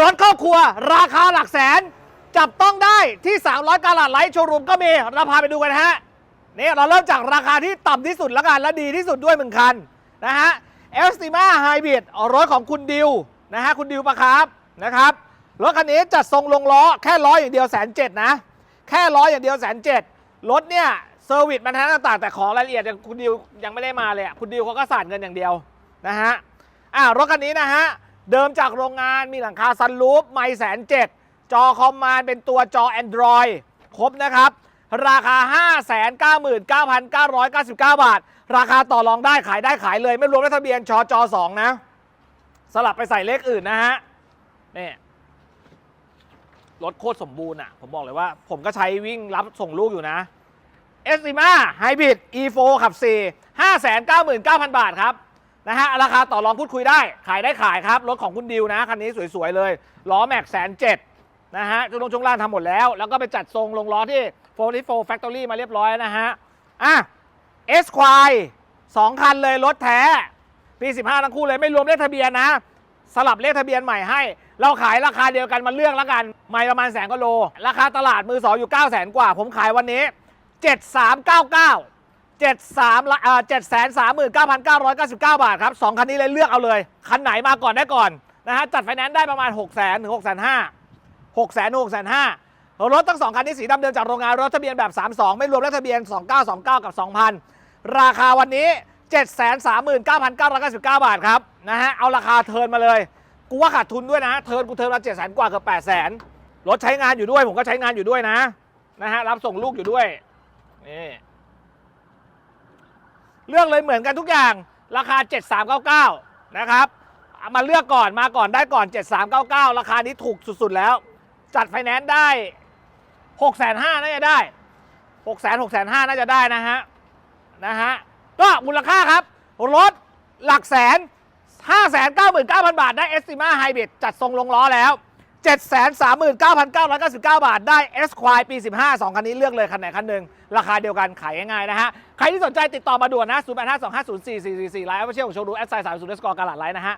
รถครอบครัว ราคาหลักแสน จับต้องได้ที่ 300กาลัดไลท์โชว์รูมก็มีเราพาไปดูกันฮะนี่เราเริ่มจากราคาที่ต่ำที่สุดแล้วกันและดีที่สุดด้วยเหมือนกันนะฮะเอสติมาไฮบริดรถของคุณดิวนะฮะคุณดิวปะครับนะครับรถคันนี้จัดทรงลงล้อแค่ล้ออย่างเดียวแสนเจ็ดนะ แค่ล้ออย่างเดียวแสนเจ็ดรถเนี่ยเซอร์วิสมันทั้งต่างแต่ของรายละเอียดคุณดิวยังไม่ได้มาเลยอะคุณดิวเขาก็สั่นเงินอย่างเดียวนะฮะอ่ารถคันนี้นะฮะ เดิมจากโรงงานมีหลังคาซันรูฟไม่แสนเจ็ดจอคอมมานเป็นตัวจอ Android ครบนะครับ ราคา 599,999 บาท ราคาต่อรองได้ขายได้ขายเลย ไม่รวมเลขทะเบียนชอจอ2นะ สลับไปใส่เลขอื่นนะฮะนี่รถโคตรสมบูรณ์อะ ผมบอกเลยว่า ผมก็ใช้วิ่งรับส่งลูกอยู่นะเอสติมาไฮบริด E4 ขับ4 599,000 บาทครับ นะฮะราคาต่อรองพูดคุยได้ ขายได้ขายครับ รถของคุณดิวนะคันนี้สวยๆเลยล้อแม็กแสนเจ็ดนะฮะจุลงช่วงล่างทำหมดแล้ว แล้วก็ไปจัดทรงลงล้อที่44 Factory มาเรียบร้อยนะฮะอะ S ควายสองคันเลยรถแท้ ปี15ทั้งคู่เลยไม่รวมเลขทะเบียนนะ สลับเลขทะเบียนใหม่ให้ เราขายราคาเดียวกันมาเลือกแล้วกัน ไม่ประมาณแสนกว่าโล ราคาตลาดมือสองอยู่9 0 0 0 0 0 กว่า ผมขายวันนี้ 7399 73ละเอ่อ739,999 บาทครับสองคันนี้เลยเลือกเอาเลย คันไหนมาก่อนได้ก่อนนะฮะจัดไฟแนนซ์ได้ประมาณ 6 0 0 0 0ถึง6 5 0 0 0 6 0 0 0 0 6 5 0 0 รถทั้งสองคันนี้สีดำเดิมจากโรงงานรถทะเบียนแบบ 32 ไม่รวมเลขทะเบียน 2929 กับ 2,000 ราคาวันนี้ 739,999 บาทครับนะฮะเอาราคาเทินมาเลย กูว่าขาดทุนด้วยนะ เทินกูเทินมา7 0 0 0 0กว่าเกือบ8 0 0 0 0รถใช้งานอยู่ด้วยผมก็ใช้งานอยู่ด้วยนะนะฮะรับส่งลูกอยู่ด้วยนี่ เลือกเลยเหมือนกันทุกอย่างราคา 7399 นะครับมาเลือกก่อนมาก่อนได้ก่อน 7399 ราคานี้ถูกสุดๆแล้ว จัดไฟแนนซ์ได้6 5 0 0 0น่าจะได้6 0 0 0 6 5 0 0 0น่าจะได้นะฮะนะฮะก็มูลค่าครับ รถหลักแสน 599,000 บาท ได้ Estima Hybrid จัดทรงลงล้อแล้ว 739,999 บาท ได้ S ควายปี 15 2 คันนี้เลือกเลยคันไหนคันหนึ่งราคาเดียวกันขายง่ายๆนะฮะ ใครที่สนใจติดต่อมาด่วนนะ 0 8 5 2 5 0 4 4 4 4ไลน์ออฟฟิเชียลของโชว์รูแอดไซน์3 0สกอร์กาลาดไลน์นะฮะ